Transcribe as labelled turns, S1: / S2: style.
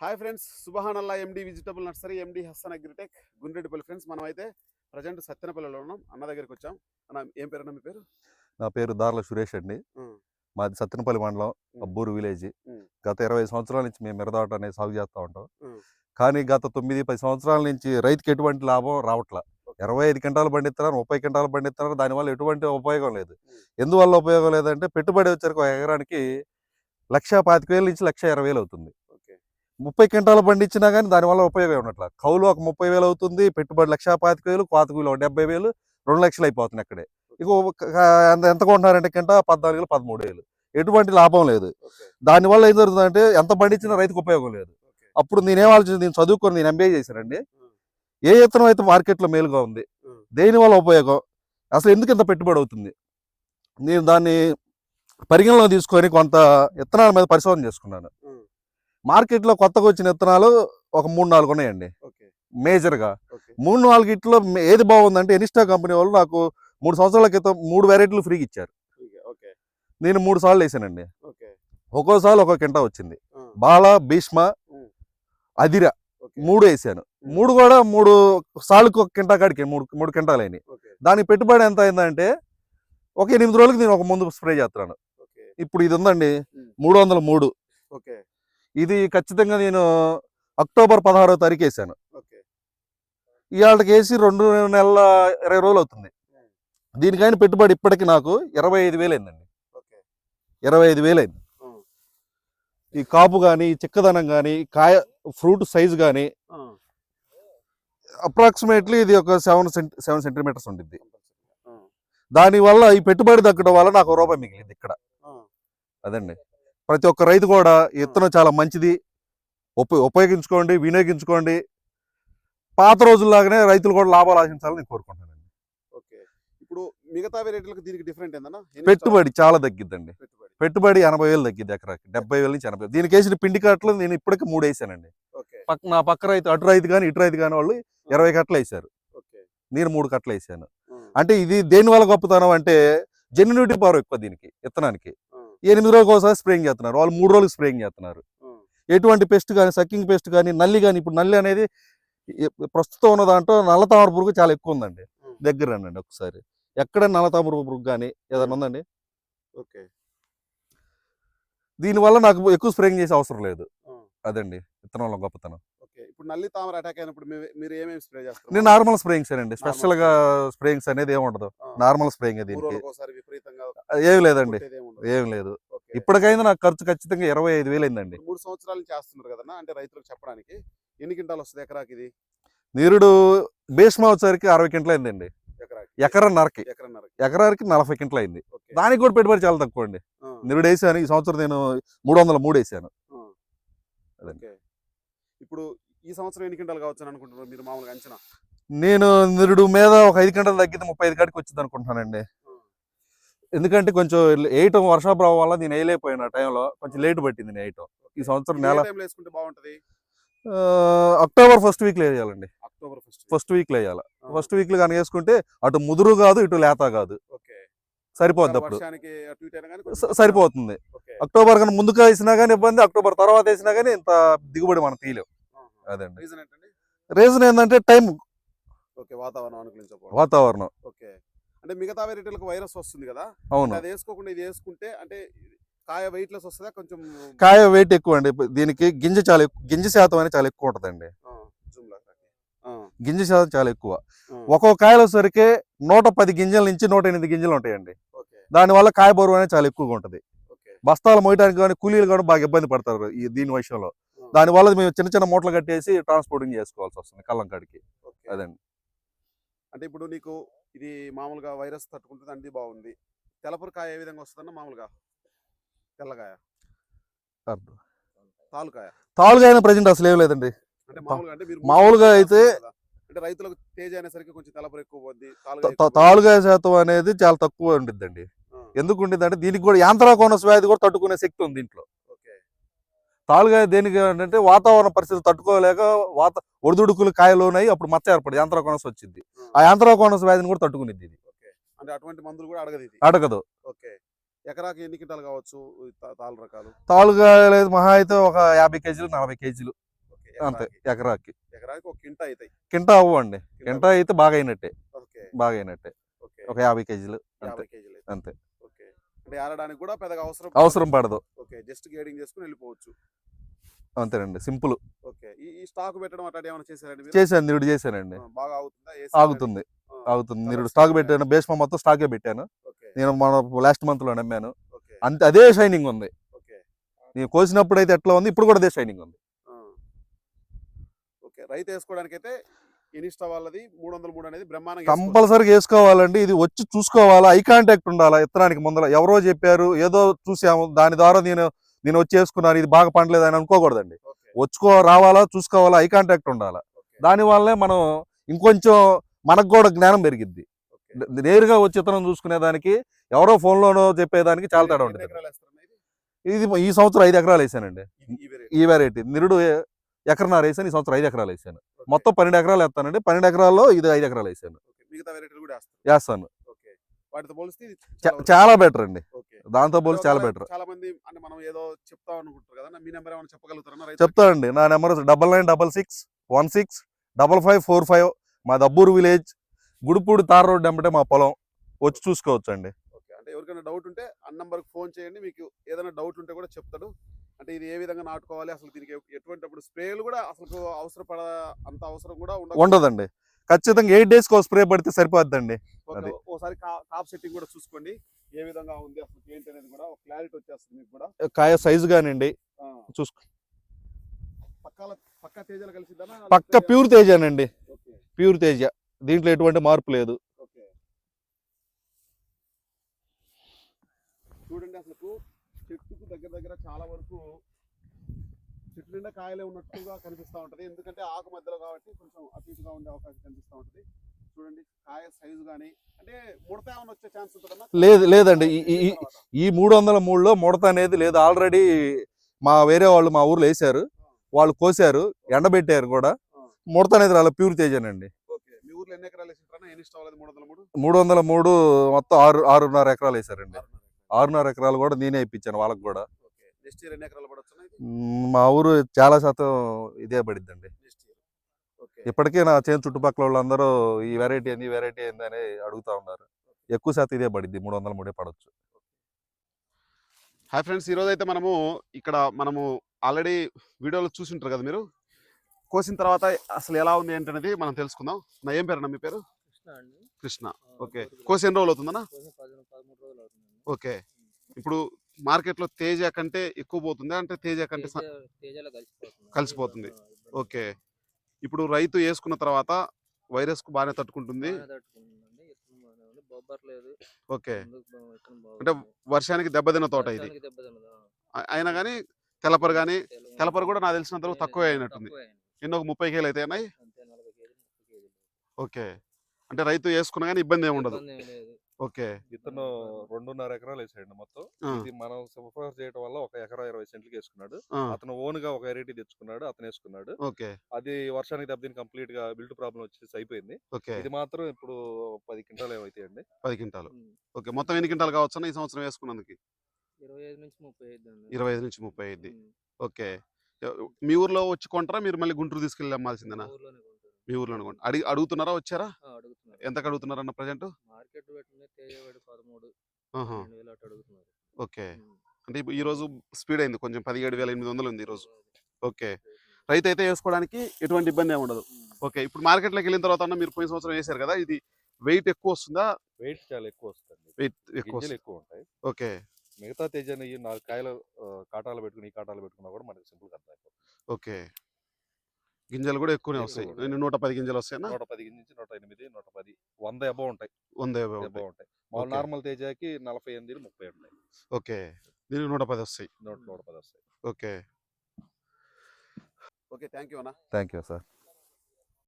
S1: Hi friends సుబహానల్లా MD vegetable nursery MD Hasan agritech Gundreddipalli friends మనం అయితే present సత్యనపల్లిలో ఉన్నాం అన్న దగ్గరికి వచ్చాం అన్న ఏం పేరు అన్న మీ పేరు
S2: నా పేరు దార్ల సురేష్ అండి. మాది సత్తెనపల్లి మండలం. అబ్బూరు విలేజ్. గత ఇరవై సంవత్సరాల నుంచి మేము మిరదాట అనేది సాగు చేస్తూ ఉంటాం. కానీ గత తొమ్మిది పది సంవత్సరాల నుంచి రైతుకి ఎటువంటి లాభం రావట్లా ఇరవై ఐదు క్వింటాలు పండిస్తున్నారు ముప్పై క్వింటాలు పండిస్తున్నారు దానివల్ల ఎటువంటి ఉపయోగం లేదు. ఎందువల్ల ఉపయోగం లేదంటే పెట్టుబడి వచ్చరికి ఒక ఎకరానికి లక్ష పాతిక వేలు నుంచి లక్ష ఇరవై వేలు అవుతుంది ముప్పై క్వింటాలు పండించినా కానీ దానివల్ల ఉపయోగం ఉన్నట్ల కౌలు ఒక ముప్పై వేలు అవుతుంది పెట్టుబడి లక్ష పాతిక వేలు కోతకూలు ఒక డెబ్బై వేలు రెండు లక్షలు అయిపోతుంది అక్కడే. ఇక ఎంత ఎంత కొంటున్నారంటే కింట పద్నాలుగు వేలు పదమూడు వేలు. ఎటువంటి లాభం లేదు. దానివల్ల ఏం జరుగుతుందంటే ఎంత పండించినా రైతుకు ఉపయోగం లేదు. అప్పుడు నేనేం ఆలోచించి నేను చదువుకొని నేను ఎంబీఏ చేశానండి. ఏ ఇత్తనం అయితే మార్కెట్లో మేలుగా ఉంది. దేనివల్ల ఉపయోగం? అసలు ఎందుకు ఇంత పెట్టుబడి అవుతుంది? నేను దాన్ని పరిగణలో తీసుకొని కొంత విత్తనాల మీద పరిశోధన చేసుకున్నాను. మార్కెట్లో కొత్తగా వచ్చిన విత్తనాలు ఒక మూడు నాలుగు ఉన్నాయండి. మేజర్గా. మూడు నాలుగు ఇట్లో ఏది బాగుందంటే ఎనిస్టా కంపెనీ వాళ్ళు నాకు మూడు సంవత్సరాల క్రితం మూడు వెరైటీలు ఫ్రీగా ఇచ్చారు.
S1: ఓకే.
S2: నేను మూడు సార్లు వేసానండి. ఒక్కోసారి ఒక్కో కింట వచ్చింది. బాల భీష్మ. అదిర మూడు వేసాను. మూడు కూడా మూడు సార్లకు ఒక కింటా కాడికి మూడు మూడు కింటాలు అయినాయి. దానికి పెట్టుబడి ఎంత అయిందంటే ఒక ఎనిమిది రోజులకి నేను ఒక ముందు స్ప్రే చేస్తున్నాను ఇప్పుడు ఇది ఉందండి. మూడు వందల మూడు.
S1: ఓకే.
S2: ఇది ఖచ్చితంగా నేను అక్టోబర్ పదహారో తారీఖు వేసాను. ఇవాళకి వేసి రెండు నెలల ఇరవై రోజులు అవుతుంది. దీనికైన పెట్టుబడి ఇప్పటికి నాకు ఇరవై ఐదు వేలు అయిందండి. ఇరవై ఐదు వేలు అయింది. ఈ కాపు కానీ చిక్కదనం కానీ కాయ ఫ్రూట్ సైజు కానీ అప్రాక్సిమేట్లీ ఇది ఒక సెవెన్ సెంట్ సెవెన్ సెంటీమీటర్స్ ఉండిద్ది. దానివల్ల ఈ పెట్టుబడి తగ్గడం వల్ల నాకు రూపాయి మిగిలింది ఇక్కడ. అదండి. ప్రతి ఒక్క రైతు కూడా విత్తనం చాలా మంచిది. ఉప ఉపయోగించుకోండి వినియోగించుకోండి. పాత రోజుల్లాగానే రైతులు కూడా లాభాలు ఆశించాలని నేను కోరుకుంటానండి
S1: ఓకే. ఇప్పుడు మిగతా వెరైటీలకు దీనికి డిఫరెంట్ ఏందన్నా?
S2: పెట్టుబడి చాలా తగ్గిద్దండి.
S1: పెట్టుబడి.
S2: పెట్టుబడి ఎనభై వేలు తగ్గిద్ది ఎకరాకి. డెబ్బై వేల నుంచి ఎనభై వేలు. దీనికి వేసిన పిండి కట్టలు నేను ఇప్పటికి మూడు వేసానండి. పక్క నా పక్క రైతు అటు రైతు కానీ ఇటు రైతు కానీ వాళ్ళు ఇరవై కట్టలు వేసారు.
S1: ఓకే.
S2: నేను మూడు కట్టలు వేసాను. అంటే ఇది దేని వల్ల గొప్పతనం అంటే జెన్యునిటీ పవర్ ఎక్కువ దీనికి విత్తనానికి. ఎనిమిది రోజులకు ఒకసారి స్ప్రేయింగ్ చేస్తున్నారు. వాళ్ళు మూడు రోజులకు స్ప్రేయింగ్ చేస్తున్నారు. ఎటువంటి పెస్ట్ కానీ సక్కింగ్ పెస్ట్ కానీ నల్లి కానీ ఇప్పుడు నల్లి అనేది ప్రస్తుతం ఉన్న దాంట్లో నల్ల తామర పురుగు చాలా ఎక్కువ ఉందండి. దగ్గర రండి ఒకసారి. ఎక్కడ నల్ల తామర పురుగు కానీ ఏదైనా ఉందండి?
S1: ఓకే.
S2: దీనివల్ల నాకు ఎక్కువ స్ప్రేయింగ్ చేసే అవసరం లేదు. అదండి. విత్తనంలో గొప్పతనం.
S1: ఇప్పుడు నల్లి తామర అటాక్ అయినప్పుడు మీరు ఏమేమి స్ప్రే చేస్తారు?
S2: నేను నార్మల్ స్ప్రేయింగ్స్ అండి స్పెషల్గా స్ప్రేయింగ్స్ అనేది ఏమి ఉండదు. నార్మల్ స్ప్రేయింగ్ దీనికి. ఏమి లేదండి.
S1: ఏమి
S2: లేదు. ఇప్పటికైనా నాకు ఖర్చు ఖచ్చితంగా ఇరవై ఐదు వేలు అయిందండి.
S1: మూడు సంవత్సరాల చేస్తున్నారు కదన్నా అంటే రైతులకు చెప్పడానికి ఎన్ని క్వింటాలు వస్తుంది ఎకరాకి ఇది?
S2: నీరుడు భీష్మ వచ్చేసరికి అరవై క్వింటలు అయిందండి. ఎకరన్నరకి. ఎకరానికి నలభై క్వింటలు అయింది. దానికి కూడా పెట్టుబడి చాలా తక్కువ అండి. నిరుడు వేసాను ఈ సంవత్సరం నేను మూడు వందల మూడు వేసాను.
S1: ఇప్పుడు ఈ సంవత్సరం ఎన్ని క్వింటాలు కావచ్చు అని అనుకుంటున్నారు మీరు మామూలుగా అంచనా?
S2: నేను నిరుడు మీద ఒక ఐదు గంటలు తగ్గితే ముప్పై ఐదు కాడికి వచ్చింది అనుకుంటున్నానండి. ఎందుకంటే కొంచెం వేయటం వర్షాభావం వల్ల నేను వేయలేకపోయిన టైంలో. కొంచెం లేట్ పట్టింది నేను వేయటం. ఈ సంవత్సరం నెల
S1: వేసుకుంటే బాగుంటది?
S2: అక్టోబర్ ఫస్ట్ వీక్లో వేయాలండి.
S1: అక్టోబర్ ఫస్ట్
S2: ఫస్ట్ వీక్లో వేయాలి. ఫస్ట్ వీక్లో కానీ వేసుకుంటే అటు ముదురు కాదు ఇటు లేత కాదు. సరిపోద్ది అప్పుడు.
S1: కానీ
S2: సరిపోతుంది. అక్టోబర్ కన్నా ముందుగా వేసినా కానీ ఇబ్బంది అక్టోబర్ తర్వాత వేసినా కానీ ఇంత దిగుబడి మనం తీయలేం. అదండి.
S1: రీజన్ ఏంటండి?
S2: రీజన్ ఏంటంటే టైం
S1: ఓకే వాతావరణం అనుకూలించకపోవడం.
S2: వాతావరణం.
S1: ఓకే. అంటే మిగతా వెరైటీలకు వైరస్ వస్తుంది కదా?
S2: అవును.
S1: అది వేసుకోకుండా ఇది వేసుకుంటే అంటే కాయ వెయిట్ లెస్ వస్తుందా? కొంచెం
S2: కాయ వెయిట్ ఎక్కువ అండి దీనికి గింజ చాలా ఎక్కువ గింజ శాతం అనేది చాలా ఎక్కువ ఉంటుందండి. గింజ శాతం చాలా ఎక్కువ. ఒక్కొక్క కాయలు వచ్చేసరికి నూట పది గింజల నుంచి నూట ఎనిమిది గింజలు ఉంటాయండి. దానివల్ల కాయ బరువు అనేది చాలా ఎక్కువగా ఉంటుంది. బస్తాలు మోయడానికి కానీ కూలీలు కానీ బాగా ఇబ్బంది పడతారు ఈ దీని విషయంలో. దానివల్ల మేము చిన్న చిన్న మూటలు కట్టేసి ట్రాన్స్పోర్టింగ్ చేసుకోవాల్సి వస్తుంది కల్లంకాడికి
S1: ఓకే.
S2: అదండి.
S1: అంటే ఇప్పుడు నీకు ఇది మామూలుగా వైరస్ తట్టుకుంటుంది అంది బాగుంది. తెలపూరు కాయ ఏ విధంగా వస్తుందన్న మామూలుగా? తెల్లకాయ. తాలుకాయ.
S2: తాలుగా అయినా ప్రజెంట్ అసలు ఏం లేదండి.
S1: అంటే మామూలుగా
S2: అయితే-.
S1: అంటే రైతులకు తేజ అనేసరికి కొంచెం తెలపూరు ఎక్కువ పోద్ది తాలుగా
S2: శాతం అనేది చాలా తక్కువ ఉండిద్దండి. ఎందుకు ఉండిద్ది అంటే దీనికి కూడా యాంత్రాకోనస్ వ్యాధి కూడా తట్టుకునే శక్తి ఉంది దీంట్లో తాలుగా దేనికి అంటే వాతావరణ పరిస్థితి తట్టుకోలేక వాత ఒడిదుడుకులు కాయలోనై అప్పుడు మచ్చ ఏర్పడి యాంత్రాకోనస్ వచ్చింది.
S1: ఆ,
S2: యాంత్రాకోనస్ వ్యాధిని కూడా తట్టుకునిద్ది ఇది.
S1: అంటే అటువంటి మందులు కూడా అడగదు ఇది.
S2: అడగదు.
S1: ఓకే. ఎకరాకి ఎన్ని క్వింటాలు కావచ్చు ఈ తా- తాలు రకాలు?
S2: తాలుగా లేదు మహా అయితే ఒక యాభై కేజీలు నలభై కేజీలు. అంతే
S1: ఎకరాకి.
S2: ఎకరాకి.
S1: ఒక కింట అవుతాయి
S2: కింటా అవ్వండి కింటా అయితే బాగా అయినట్టే. బాగా అయినట్టే.
S1: ఓకే.
S2: ఒక యాభై కేజీలు అంతే.
S1: యాభై కేజీలు అయితే.
S2: అంతే.
S1: ఏరడానికి కూడా పెద్దగా అవసరం
S2: అవసరం పడదు.
S1: ఓకే. జస్ట్ గేడింగ్ చేసుకుని వెళ్ళిపోవచ్చు.
S2: అంతేనండి. సింపుల్.
S1: ఓకే. ఈ స్టాక్ పెట్టడం ఏమైనా చేశారండి
S2: చేశాను. నిరుడు చేశానండి.
S1: బాగా అవుతుందా?
S2: ఆగుతుంది. ఆగుతుంది. నిరుడు స్టాక్. పెట్టాను. బేస్మా మొత్తం స్టాకే పెట్టాను. నేను మన లాస్ట్ మంత్లో నమ్మాను అంతే అదే షైనింగ్ ఉంది. నేను కోసినప్పుడు అయితే ఎట్లా ఉంది? ఇప్పుడు కూడా అదే షైనింగ్ ఉంది.
S1: రైతు వేసుకోవడానికి అయితే ఇనిస్టా వాళ్ళది మూడు వందల మూడు అనేది.
S2: కంపల్సరీగా వేసుకోవాలండి. ఇది వచ్చి చూసుకోవాలా? ఐ కాంటాక్ట్ ఉండాలా? ఇత్తనానికి ముందర ఎవరో చెప్పారు. ఏదో చూసాము. దాని ద్వారా నేను నేను వచ్చి వేసుకున్నాను ఇది బాగా పండలేదు అని అనుకోకూడదండి. వచ్చుకో రావాలా చూసుకోవాలా ఐ కాంటాక్ట్ ఉండాలా. దాని వల్లే మనం ఇంకొంచెం మనకు కూడా జ్ఞానం పెరిగిద్ది. నేరుగా వచ్చి ఇతనం చూసుకునే దానికి ఎవరో ఫోన్లోనో చెప్పేదానికి చాలా తేడా ఉంటుంది
S1: ఇది?
S2: ఈ సంవత్సరం ఐదు ఎకరాలు వేసానండి.
S1: ఈ-
S2: వెరైటీ నిరుడు ఎకరన్నర వేసాను ఈ సంవత్సరం ఐదు ఎకరాలు వేసాను. మొత్తం పన్నెండు ఎకరాలు వేస్తానండి. పన్నెండు ఎకరాల్లో ఇది ఐదు ఎకరాలు వేసాను. వేస్తాను.
S1: వాటితో పోలిస్తే చాలా
S2: బెటర్ అండి. దాంతో పోలి
S1: అంటే
S2: చాలా బెటర్.
S1: చాలా మంది అంటే మనం ఏదో చెప్తా అనుకుంటారు కదా మీ నెంబర్ ఏమైనా చెప్పగలుగుతారా
S2: చెప్తానండి నా number double nine double six one six double five four five మా Dabburu village Gudipudi tar road వెంబటే మా పొలం. వచ్చి చూసుకోవచ్చు అండి
S1: ఓకే. అంటే ఎవరికైనా డౌట్ ఉంటే ఆ నంబర్కి ఫోన్ చేయండి. మీకు ఏదైనా డౌట్ ఉంటే కూడా చెప్తాడు. అంటే ఇది ఏ విధంగా నాటుకోవాలి? అసలు దీనికి ఎటువంటి అప్పుడు స్ప్రేలు కూడా అసలు అవసరపడ అంత అవసరం కూడా ఉండదు
S2: ఉండదండి. ఖచ్చితంగా ఎయిట్ డేస్కి ఒక స్ప్రే పడితే సరిపోద్దండి. అది.
S1: ఒకసారి కాప్ సెట్టింగ్ కూడా చూసుకోండి. ఏ విధంగా ఉంది అసలు ఏంటి అనేది కూడా ఒక క్లారిటీ వచ్చేస్తుంది మీకు కూడా.
S2: కాయ సైజు కానివ్వండి చూసుకో.
S1: పక్కాల పక్క తేజాలు కలిసిద్దామా
S2: పక్క ప్యూర్ తేజానండి.
S1: ఓకే.
S2: ప్యూర్ తేజ. దీంట్లో ఎటువంటి మార్పు లేదు.
S1: ఓకే. చూడండి అసలు చెట్టుకు దగ్గర దగ్గర చాలా వరకు చెట్టు నిండా కాయలే ఉన్నట్టుగా కనిపిస్తూ ఉంటది. ఎందుకంటే ఆకు మధ్యలో కాబట్టి కొంచెం ఇటుగా ఉండే అవకాశం కనిపిస్తూ ఉంటది. చూడండి కాయ సైజు కానీ అంటే ముడత ఏమైనా వచ్చే ఛాన్స్ ఉంటుందన్నా?
S2: లేదు లేదండి. ఈ- మూడు వందల మూడులో ముడత అనేది లేదు. ఆల్రెడీ మా వేరే వాళ్ళు మా ఊర్లో వేసారు వాళ్ళు కోసారు ఎండబెట్టారు కూడా. ముడత అనేది రాలే ప్యూర్ తేజానండి.
S1: ఓకే. మీ ఊర్లో ఎన్ని ఎకరాలు వేసింటారా ఎన్ని ఇష్టం మూడు వందల మూడు?
S2: మొత్తం ఆరు ఆరున్నర ఎకరాలు వేసారండి
S1: ఆరున్నర ఎకరాలు.
S2: కూడా నేనే ఇప్పించాను వాళ్ళకి కూడా.
S1: నెక్స్ట్ ఇయర్ ఎన్ని ఎకరాలు పడవచ్చు
S2: మ్, ఊరు చాలా శాతం ఇదే పడిద్దండి. ఇప్పటికే నా చేను చుట్టుపక్కల వాళ్ళందరూ ఈ వెరైటీ ఏంది ఈ వెరైటీ ఏంది అని అడుగుతా ఉన్నారు. ఎక్కువ శాతం ఇదే పడిద్ది మూడు వందల మూడే పడవచ్చు
S1: హాయ్ ఫ్రెండ్స్ ఈరోజు అయితే మనము ఇక్కడ మనము ఆల్రెడీ వీడియోలో చూసింటారు కదా మీరు? కోసిన తర్వాత అసలు ఎలా ఉంది ఏంటనేది మనం తెలుసుకుందాం. నా ఏం పేరు మీ పేరు?
S3: కృష్ణ
S1: ఓకే.
S3: కోసి
S1: ఎన్ని రోజులు అవుతుందన్నా? ఓకే. ఇప్పుడు మార్కెట్లో తేజ కంటే ఎక్కువ పోతుందా. అంటే తేజ కంటే
S3: కలిసిపోతుంది.
S1: ఓకే. ఇప్పుడు రైతు వేసుకున్న తర్వాత వైరస్కు బాగానే తట్టుకుంటుంది. ఓకే. అంటే. వర్షానికి దెబ్బతిన్న తోట ఇది. అయినా కానీ తెలపరు కానీ
S3: తెలు-
S1: తెలపరు కూడా నాకు తెలిసినంత తక్కువే అయినట్టుంది. ఎన్నో ఒక ముప్పై కేలు అయితే ఓకే. అంటే రైతు వేసుకున్నా కానీ ఇబ్బంది ఏమి ఉండదు ఓకే.
S2: విత్తనం రెండున్నర ఎకరాలు వేసాడు మొత్తం. ఇది మనం సిఫార్సు చేయడం వల్ల ఒక ఎకరా ఇరవై సెంట్లకి వేసుకున్నాడు. అతను ఓన్గా ఒక వెరైటీ తెచ్చుకున్నాడు అతను వేసుకున్నాడు.
S1: ఓకే.
S2: అది వర్షానికి దెబ్బతిని కంప్లీట్గా బిల్ట్ ప్రాబ్లం వచ్చేసి అయిపోయింది.
S1: ఓకే.
S2: ఇది మాత్రం ఇప్పుడు పది క్వింటాలు ఏమైతాయండి
S1: పది క్వింటాలు. ఓకే. మొత్తం ఎన్ని క్వింటాలు కావచ్చు ఈ సంవత్సరం వేసుకున్నందుకు?
S3: ఇరవై ఐదు నుంచి ముప్పై ఐదు అండి.
S1: ఇరవై ఐదు నుంచి ముప్పై ఐదు. ఓకే. మీ ఊర్లో వచ్చి కొంటారా? మీరు మళ్ళీ గుంటూరు తీసుకెళ్ళి అమ్మాల్సిందేనా?
S3: మా
S1: ఊర్లో కొంట అడిగి అడుగుతున్నారా వచ్చారా?
S3: ఆ, అడుగుతున్నారు.
S1: అడుగుతున్నారన్న ప్రజెంట్?
S3: మార్కెట్ పదమూడు
S1: ఓకే. అంటే ఈ రోజు స్పీడ్ అయింది కొంచెం పదిహేడు వేల ఎనిమిది వందలు ఉంది ఈ రోజు. ఓకే. రైతు అయితే వేసుకోవడానికి ఎటువంటి ఇబ్బంది ఏమి ఉండదు. ఓకే. ఇప్పుడు మార్కెట్లోకి వెళ్ళిన తర్వాత అన్న మీరు పోయిన సంవత్సరం వేశారు కదా ఇది వెయిట్ ఎక్కువ వస్తుందా?
S2: వెయిట్ చాలా ఎక్కువ వస్తుంది.
S1: వెయిట్ ఎక్కువ
S2: ఎక్కువ ఉంటాయి.
S1: ఓకే.
S2: మిగతా తేజాన్ని నాలుగు కాయలు కాటాలు పెట్టుకుని ఈ కాటాలు పెట్టుకున్నా కూడా మనకి సింపుల్ అర్థం
S1: ఓకే. గింజలు కూడా ఎక్కువనే
S2: ఎక్కువ
S1: వస్తాయి. నూట పది గింజలు వస్తాయన్నా
S2: నూట పది నుంచి నూట ఎనిమిది నూట పది వంద ఎబో ఉంటాయి.
S1: వంద
S2: ఎబో
S1: ఉంటాయి.
S2: మా. నార్మల్ తేజాకి నలభై ఎనిమిది ముప్పై ఉంటాయి.
S1: ఓకే. దీనికి నూట పది వస్తాయి.
S2: నూట నూట పది వస్తాయి.
S1: ఓకే. ఓకే. థ్యాంక్ యూ అన్న.
S2: Thank you sir.